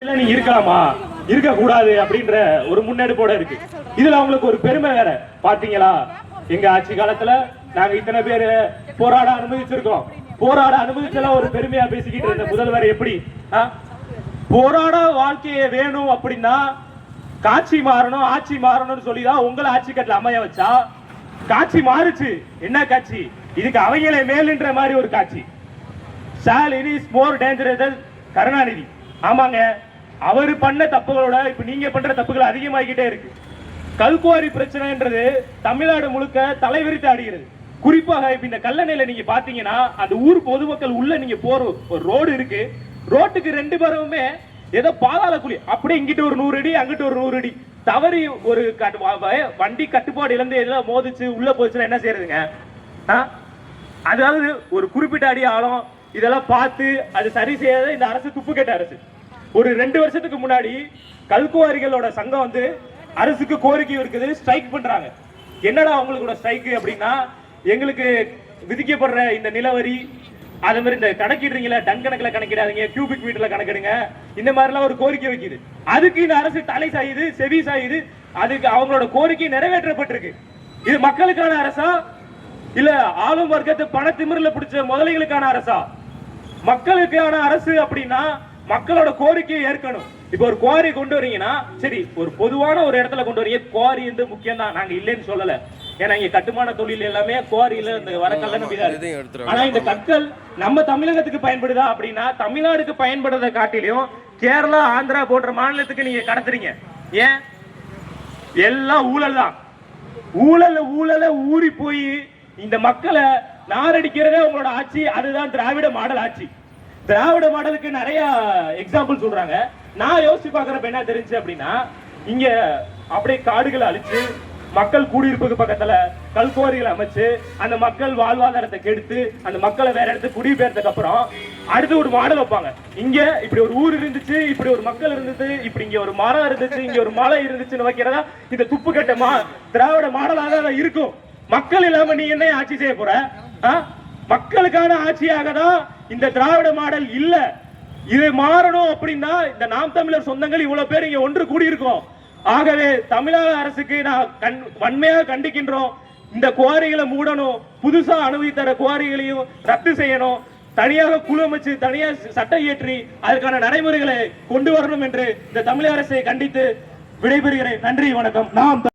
நீ இருக்கலாமா? இருக்க கூடாது அப்படின்ற ஒரு முன்னெடுப்போட இருக்கு. இதுல அவங்களுக்கு ஒரு பெருமை வேற. பாத்தீங்களா? எங்க ஆட்சி காலத்துல நாங்க இத்தனை பேரு போராட அனுமதிச்சிருக்கோம் போராட அனுமதிச்சல ஒரு பெருமையா பேசிக்கிட்டு இருந்த முதல்வர் எப்படி? ஆ? போராட வாழ்க்கையை வேணும் அப்படின்னா காட்சி மாறணும் ஆட்சி மாறணும்னு சொல்லிதான் உங்களை ஆட்சி கட்டல அமைய வச்சா. காட்சி மாறுச்சு. என்ன காட்சி? இதுக்கு அவங்களே மேலுன்ற மாதிரி ஒரு காட்சி. Stalin is more dangerous Karunanidhi. ஆமாங்க. அவர் பண்ண தப்புகளோட இப்ப நீங்க பண்ற தப்புகள் அதிகமாகிக்கிட்டே இருக்கு. கல்குவாரி பிரச்சனைன்றது தமிழ்நாடு முழுக்க தலைவிரித்து ஆடுகிறது. குறிப்பாக இப்ப இந்த கல்லணையில நீங்க பாத்தீங்கன்னா அந்த ஊர் பொதுமக்கள் உள்ள நீங்க போற ஒரு ரோடு இருக்கு. ரோட்டுக்கு ரெண்டு பேருமே ஏதோ பாதாள குழி. அப்படியே இங்கிட்டு ஒரு நூறு அடி அங்கிட்டு ஒரு நூறு அடி. தவறி ஒரு கட்டு- வண்டி கட்டுப்பாடு இழந்து எல்லாம் மோதிச்சு உள்ள போச்சுன்னா என்ன செய்யறதுங்க? அதாவது ஒரு குறிப்பிட்ட அடி ஆழம் இதெல்லாம் பார்த்து அது சரி செய்யாத இந்த அரசு துப்பு கேட்ட அரசு. ஒரு ரெண்டு வருஷத்துக்கு முன்னாடி கல்குவாரிகளோட சங்கம் வந்து அரசுக்கு கோரிக்கை இருக்குது ஸ்ட்ரைக் பண்றாங்க. என்னடா அவங்களோட ஸ்ட்ரைக்கு அப்படின்னா எங்களுக்கு விதிக்கப்படுற இந்த நிலவரி அதே மாதிரி இந்த கணக்கிடுறீங்களா டன் கணக்கில் கணக்கிடாதீங்க கியூபிக் மீட்டர்ல கணக்கிடுங்க இந்த மாதிரிலாம் ஒரு கோரிக்கை வைக்குது. அதுக்கு இந்த அரசு தலை சாயுது செவி சாயுது அதுக்கு அவங்களோட கோரிக்கை நிறைவேற்றப்பட்டிருக்கு. இது மக்களுக்கான அரசா? இல்ல ஆளும் வர்க்கத்தை பண திமிரில் பிடிச்ச முதலைகளுக்கான அரசா? மக்களுக்கான அரசு அப்படின்னா மக்களோட கோரிக்கையை ஏற்கணும். இப்போ ஒரு குவாரி கொண்டு வரீங்கன்னா சரி ஒரு பொதுவான ஒரு இடத்துல கொண்டு வரீங்க. குவாரி வந்து முக்கியம் தான் நாங்க இல்லைன்னு சொல்லல. ஏன்னா இங்க கட்டுமான தொழில் எல்லாமே குவாரியில இந்த வர கல்ல நம்பி தான் இதையும் இருக்கு. எடுத்துருவாங்க. ஆனா இந்த கற்கள் நம்ம தமிழகத்துக்கு பயன்படுதா அப்படின்னா தமிழ்நாடுக்கு பயன்படுறதை காட்டிலும் கேரளா ஆந்திரா போன்ற மாநிலத்துக்கு நீங்க கடத்துறீங்க. ஏன்? எல்லாம் ஊழல் தான். ஊழல் ஊழல ஊறி போய் இந்த மக்களை நாரடிக்கிறதே உங்களோட ஆட்சி. அதுதான் திராவிட மாடல் ஆட்சி. திராவிட மாடலுக்கு நிறைய எக்ஸாம்பிள் சொல்றாங்க. நான் யோசிச்சு பாக்குறப்ப என்ன தெரிஞ்சு அப்படின்னா இங்க அப்படியே காடுகளை அழிச்சு மக்கள் குடியிருப்புக்கு பக்கத்துல கல்குவாரிகளை அமைச்சு அந்த மக்கள் வாழ்வாதாரத்தை கெடுத்து அந்த மக்களை வேற இடத்துக்கு குடிபெயர்ந்ததுக்கு அப்புறம் அடுத்து ஒரு மாடல் வைப்பாங்க. இங்க இப்படி ஒரு ஊர் இருந்துச்சு இப்படி ஒரு மக்கள் இருந்துச்சு இப்படி இங்க ஒரு மரம் இருந்துச்சு இங்க ஒரு மலை இருந்துச்சுன்னு வைக்கிறதா இந்த துப்பு கட்ட மா திராவிட மாடலாக தான் இருக்கும். மக்கள் இல்லாம நீ என்ன ஆட்சி செய்ய போற? ஆ? மக்களுக்கான ஆட்சியாக தான் இந்த திராவிட மாடல் இல்ல. இது மாறணும் அப்படின்னா இந்த நாம் தமிழர் சொந்தங்கள் இவ்வளவு பேர் இங்க ஒன்று கூடியிருக்கோம். ஆகவே தமிழக அரசுக்கு நான் கண் வன்மையாக கண்டிக்கின்றோம். இந்த குவாரிகளை மூடணும். புதுசா அனுமதி குவாரிகளையும் ரத்து செய்யணும். தனியாக குழு அமைச்சு தனியாக சட்டம் இயற்றி அதற்கான நடைமுறைகளை கொண்டு வரணும் என்று இந்த தமிழக அரசை கண்டித்து விடைபெறுகிறேன். நன்றி வணக்கம். நாம்